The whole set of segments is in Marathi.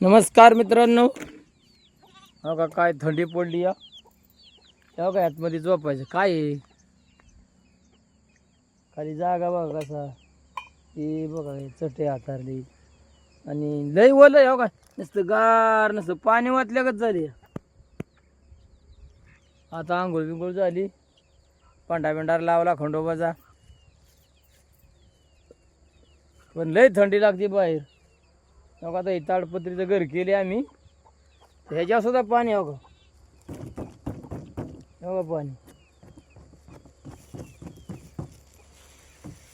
नमस्कार मित्रांनो. हो का काय थंडी पडली या? हो का आतमध्ये झोपायचं. काय आहे खाली जागा बघा कसा. हे बघा चटे हातारली. आणि लई ओलं हो का. नुसतं गार नसतं पाणी वाचल्यागत झाली. आता आंघोळ बिंघोळ झाली. पांढरा बिंडार लावला खंडोबाचा पण लई थंडी लागते बाहेर. आता हे ताडपत्रीचं घर केले आम्ही. ह्याच्यावर सुद्धा पाणी हो का पाणी.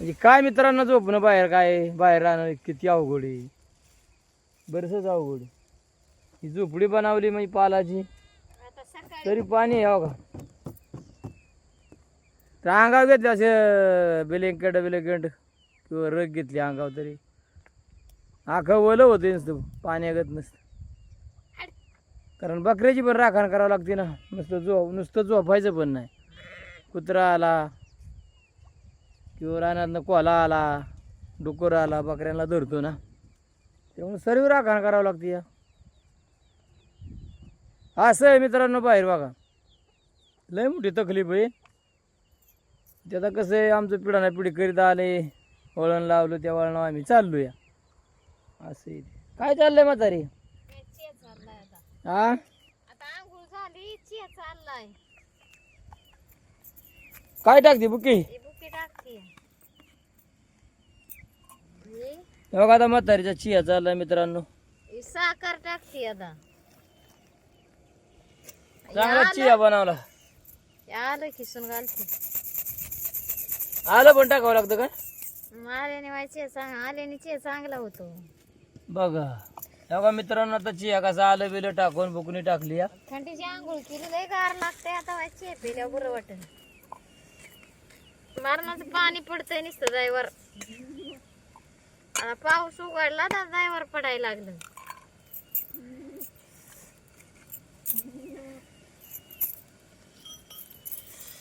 म्हणजे काय मित्रांनो झोपणं बाहेर काय? बाहेर राहणं किती अवघड आहे. बरंचच अवघड. ही झोपडी बनवली म्हणजे पालाची. तरी पाणी आहे हो का तर अंगावर घेतले असे बिलेंकेट बिलेंकेट किंवा रग घेतली अंगावर तरी. आखं ओलं होते नुसतं पाण्यागत नसतं. कारण बकऱ्याची पण राखण करावं लागते ना. नुसतं झोप नुसतं झोपायचं पण नाही. कुत्रा आला किंवा रानातनं कोला आला डुकर आला बकऱ्यांना धरतो ना. त्यामुळे सर्व राखण करावं लागते या. असं आहे मित्रांनो बाहेर बघा. लय मोठी तकलीफ आहे. त्याचा कसं आहे आमचं पिढा पिढी करीत आले वळण लावलं त्या वळणावर आम्ही चाललो या असं. आहे ते. काय चाललंय म्हातारी? हा आता. आंघोळ झाली चिया चाललाय. काय टाकते बुकी? ही बुके टाकते. ही? हे बघा आता म्हातारीचा चिया चाललाय मित्रांनो. ही साखर टाकते आता. चांगला चिया बनवला. हे आलं खिसून घालते. आलं पण टाकावं लागतं का? आल्याने व्हायचे चांग आल्याने चे चांगला होतो. बघा. बघा मित्रांनो आता चिया कसा आलं बिलं टाकून बुकणी टाकली या थंडीची आंघोळ केली लय गार लागते आता व्हायचे पेल्या बरं वाटत मरणाचं पाणी पडतंय नुसतं जायवर आता पाऊस उघडला तर जायवर पडायला लागलं.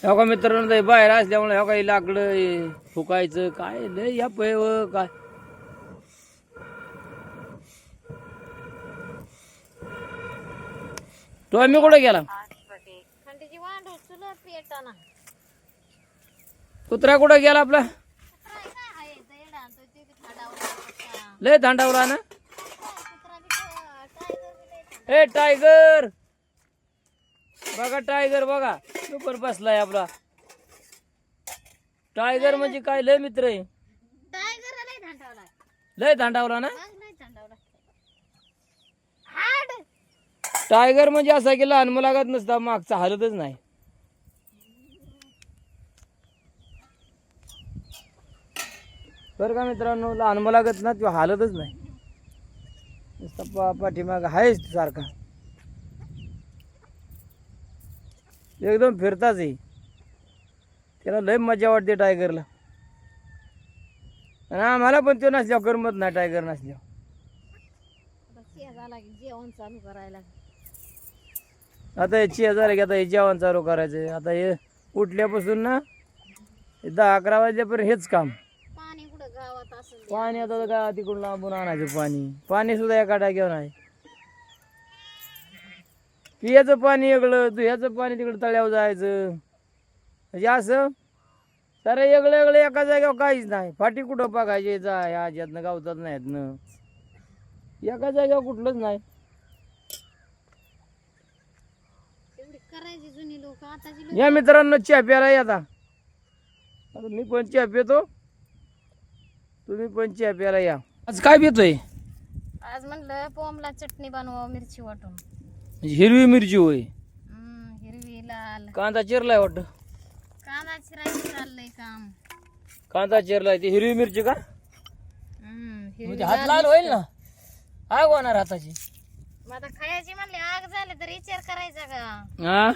बघा मित्रांनो ते बाहेर असल्यामुळे हे काही लाकडं हे फुकायचं काय लय या पैव काय? टॉमी कुठे गेला? थंडीची वांड चुलत पेटाना कुत्रा कुठे गेला आपला? लय थंडावला ना. ए टायगर बघा टायगर बघा. पण बसलाय आपला. टायगर म्हणजे काय? लय मित्र आहे. लय थंडावला ना मग नाही थंडावला हाड टायगर म्हणजे असा की लहान मुलागत नसता मागचा हालतच नाही. बरं का मित्रांनो लहान मुलागत ना तो हालतच नाही. नुसता पाठीमाग आहेच सारखा. एकदम फिरताच आहे. त्याला लय मजा वाटते टायगरला. आणि आम्हाला पण तो नसल्यावर करमत नाही टायगर नसल्यावर. जेवण चालू करायला. आता हे चिया झालं की आता हे जेवण चालू करायचं आता हे उठल्यापासून ना हे दहा अकरा वाजल्यापर्यंत हेच काम. पाणी कुठं गावात असेल पाणी आता का तिकडून लांबून आणायचं पाणी. पाणी सुद्धा एका टाक्यावर आहे पियाचं पाणी वेगळं धुयाचं पाणी तिकडं तळ्यावर जायचं. म्हणजे असं सारं वेगळं वेगळं एका जागेवर काहीच नाही. फाटी कुठं बघायची? जा ह्या यातनं गावतात नाहीत ना एका जागेवर कुठलंच नाही तेवढी करायची जुनी लोक? आताची लोक या मित्रांनो चहा प्यायला या आता. आता मी पण चहा पितो. तुम्ही पण चहा प्यायला या. आज काय पितोय? आज म्हणलं पोमला चटणी बनवा मिरची वाटून. म्हणजे हिरवी मिरची होय. हम्म, हिरवी लाल. कांदा चिरलाय वाटतं. कांदा चिरायचं चाललंय काम. कांदा चिरलाय ती हिरवी मिरची का? हम्म, हिरवी म्हणजे हात लाल होईल ना? आग होणार हाताची. मग आता खायची म्हणले आग झाले तर विचार करायचा का हा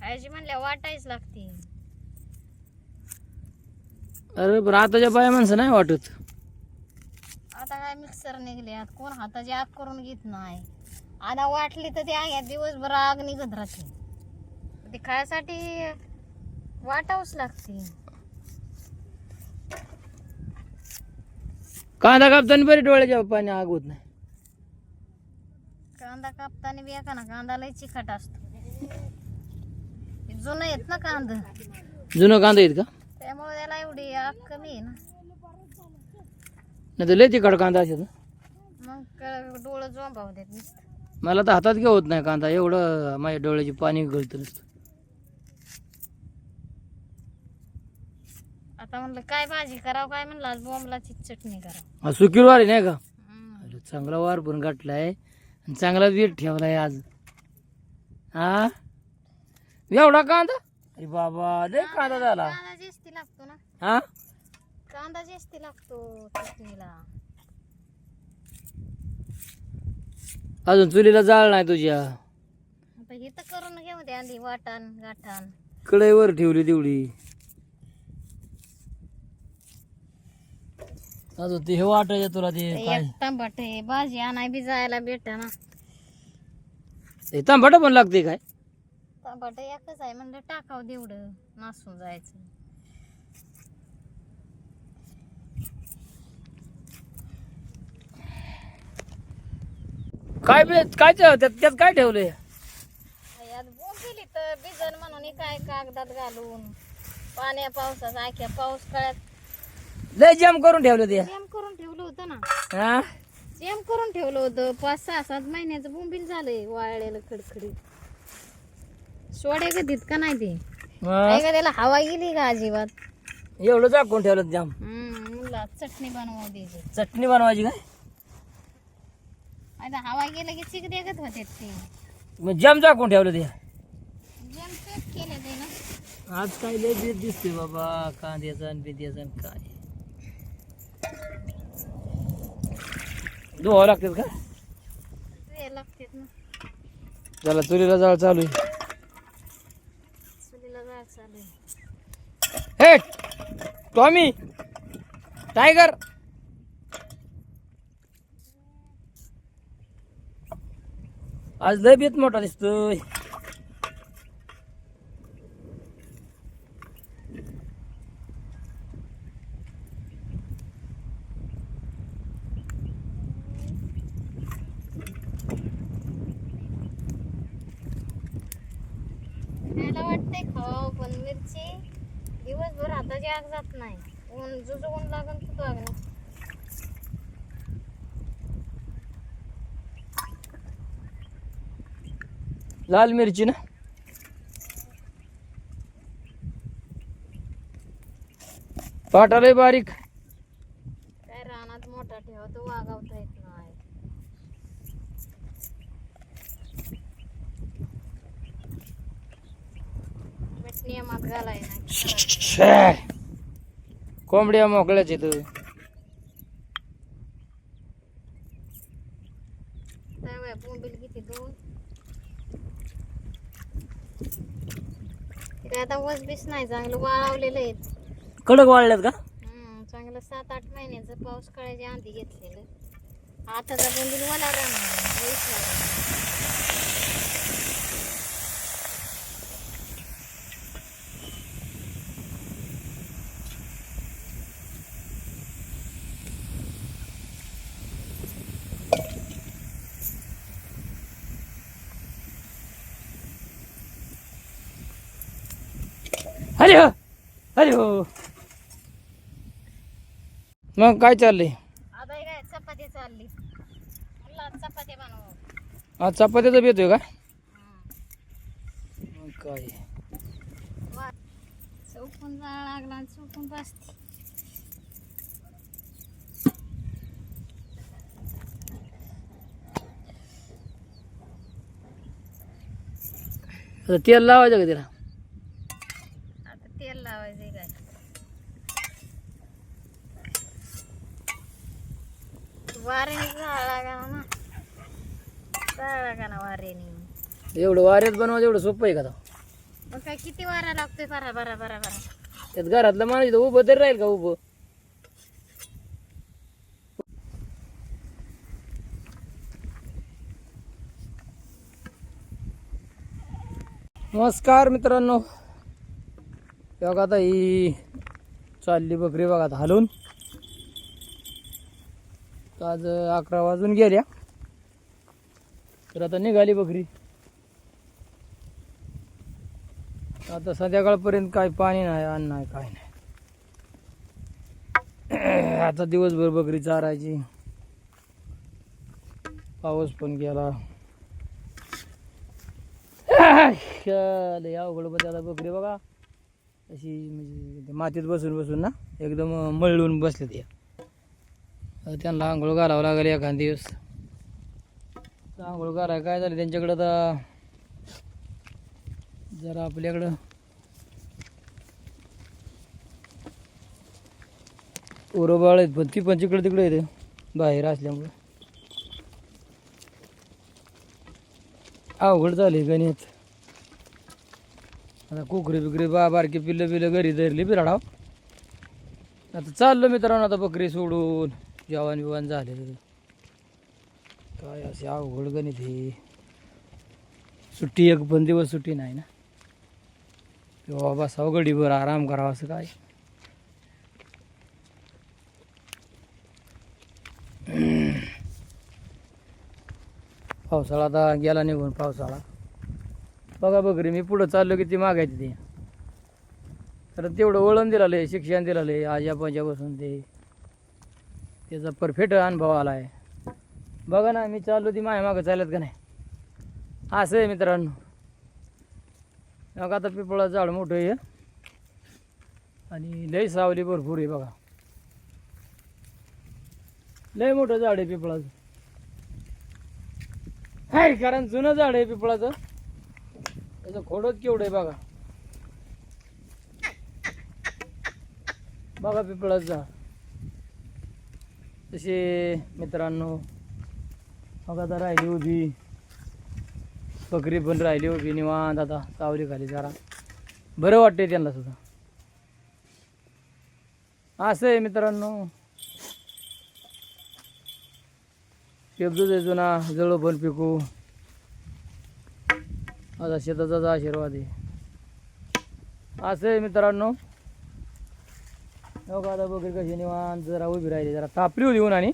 खायची म्हणल्या वाटायच लागते. अरे पण आताच्या बाया माणसं नाही वाटत. आता काय मिक्सर निघले कोण हाताची आग करून घेत नाही. आता वाटली तर ते आग दिवसभर आग निघत राहते. ते खायसाठी वाटावंच लागते. कांदा कापताना बरी डोळ्याच्या पाणी आग होत नाही. कांदा कापताना बी एका ना कांदा लय चिकट असतो. हे जुनं येत ना कांदा. जुनं कांदा आहेत का? त्यामुळे त्याला एवढी आग कमी आहे ना. नाही तर लय तिखट कांदा असेल ना. मग क- डोळं जोंबाव देत नुसतं. मला तर हातात घेऊ होत नाही कांदा. एवढं माझ्या डोळ्याची पाणी गळतं नुसतं. आता म्हणलं काय भाजी करावं काय? म्हणलं आज बोंबलाची चटणी करावं. हा सुकीर आहे नाही का. अरे चांगला वार पण गाठलाय. चांगला वेट ठेवलाय आज. हा एवढा कांदा? अरे बाबा लय कांदा झाला. कांदा जास्ती लागतो ना. हा? कांदा जास्ती लागतो चटणीला. अजून चुलीला जाळ नाही तुझ्या. आता हे तर करून घेऊ दे आधी वाटण गाठण. कढईवर ठेवली तेवढी. अजून ते हे वाटायचं तुला ते काय? एक टमाटे भाजी आणाय बी जायला भेट ना ते तांबट पण लागते काय? टमाटे एकच आहे म्हणलं टाकाव तेवढं नासून जायचं. काय बे काय ते- त्यात त्यात काय ठेवलंय? यात बोंबिली तर बिजन म्हणून हे काय कागदात घालून. पाण्या पावसाचा आख्या पाऊस कळ्यात लय जाम करून ठेवलं ते. जेम करून ठेवलं होतं ना. हा? जेम करून ठेवलं होतं. पाच सहा सात महिन्याचं बोंबील झालंय वाळलेलं खडखडीत. सोडे का नाही ते? मग? काय का त्याला हवा गेली का अजिबात. एवढं झाकून ठेवलं जाम हम्म मुला चटणी बनवा द्यायची चटणी बनवायची काय? आता हवा गेलं की चिक देखत होते ते. मग जाम झाकून ठेवलं ते. जेम केले ते ना. आज काय लय बीत दिसते बाबा. कांद्याचा आणि बिद्याचा आणि काय. धुवावं लागतात का? लागतात ना. त्याला चुलीला जाळ चालू आहे. चुलीला जाळ चालू आहे. हे टॉमी टायगर. आज लय बेत मोठा दिसतोय. पण दिवसभर हाताची आग जात नाही. ऊन जुजू ऊन लागन तुझं आग नाही लाल मिरची ना? पाटाला बारीक काय रानात मोठा ठेवतो वागावता येत नाही मीठ नियमात घालाय नाही छे. कोंबड्या मोकळ्याच बोंबील किती दोन? ते आता वस बीस नाही चांगलं वाळवलेलं आहे. कडक वाळल्यात का? हम्म, चांगलं सात आठ महिन्याचं पाऊस काळाच्या आधी घेतलेलं. आताचा बोंबील राहणार अरे हो अरे हो. मग काय चाललंय? हे काय चपाती चालली. म्हणलं आज चपाती बनव. आज चपात्याचा का? मग काय? चौकून जाळ लागला आणि चौकून बसते आता तेल लावायचं का तिला आता तेल लावायचं काय जाळ ना. जाळ ना एवढं वाऱ्यात बनवायचं एवढं सोपं आहे का? मग काय किती वारा लागतोय? बरा बरा बरा बरा त्यात घरातलं माणूस इथं उभं तरी राहील का उभं? नमस्कार मित्रांनो. बघा आता ही चालली बकरी बघा आता हलून. आज अकरा वाजून गेल्या. तर आता निघाली बकरी. आता संध्याकाळपर्यंत काय पाणी नाही अन्न नाही काय नाही. आता दिवसभर बकरी चारायची. पाऊस पण गेला. अवघड बघ आता बकरी बघा. अशी म्हणजे मातीत बसून बसून ना एकदम मळून बसले ते त्यांना आंघोळ घालावं लागेल एखाद दिवस. आंघोळ घालाय काय झालं? त्यांच्याकडं आता जरा आपल्याकडं ओरोबाळ आहेत. पण ती पण तिकडे तिकडे येते बाहेर असल्यामुळे. अवघड झाली गणित. आता कोकरी बिकरी बा बारकी पिल्लं पिल्लं घरी धरली बिराडाव. आता चाललो मित्रांनो आता बकरी सोडून. जेवण बिवण झाले काय असे अवघड गणित हे. सुट्टी एक पण दिवस सुट्टी नाही ना. तेव्हा बसावं गडीभर आराम करावा असं काय. पावसाळा आता गेला निघून पावसाळा. बघा बकरी मी पुढं चाललो की ती मागायची ती. तर तेवढं वळण दिलं शिक्षण दिलं आहे आजा पंजापासून ते. त्याचा परफेक्ट अनुभव आला आहे बघा ना मी चाललो ती माझ्या मागं चालत का नाही? असं आहे मित्रांनो. बघा आता पिपळा झाड मोठं आहे. आणि लय सावली भरपूर आहे बघा. लय मोठं झाड आहे पिपळाचं. हाय कारण जुनं झाड आहे पिपळाचं. त्याचं खोडच केवढं आहे बघा. बघा पिपळाचं झाड. तसे मित्रांनो बघा आता राहिली उभी. बकरी पण राहिली उभी निवांत आता सावली खाली जरा. बरं वाटते त्यांना सुद्धा. असं आहे मित्रांनो. शेबदूच आहे जुना जळू पण पिकू. आता शेताचाच आशीर्वाद आहे. असं आहे मित्रांनो. हो का वगैरे बकरी कशी निवांत जरा उभी राहिली जरा तापली होती उन्हाने.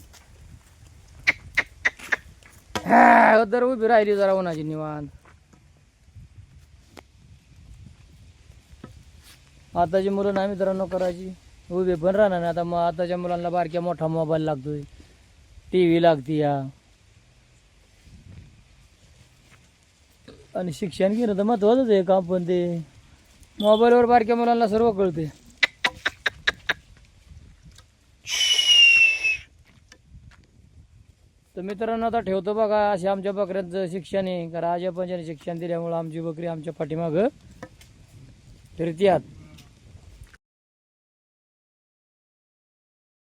हा, जरा उभी राहिली जरा उन्हाची निवांत. आताची मुलं नाही मित्रांनो करायची. उभे पण राहणार नाही. आता मग आताच्या मुलांना बारक्या मोठा मोबाईल लागतोय. टी व्ही लागते या. आणि शिक्षण घेणं तर महत्वाचंच आहे काम पण ते मोबाईलवर बारक्या मुलांना सर्व कळते मित्रांनो आता ठेवतो बघा असे आमच्या बकऱ्यांचं शिक्षण आहे. कारण आजोबांच्याने शिक्षण दिल्यामुळं आमची बकरी आमच्या पाठीमागं आहात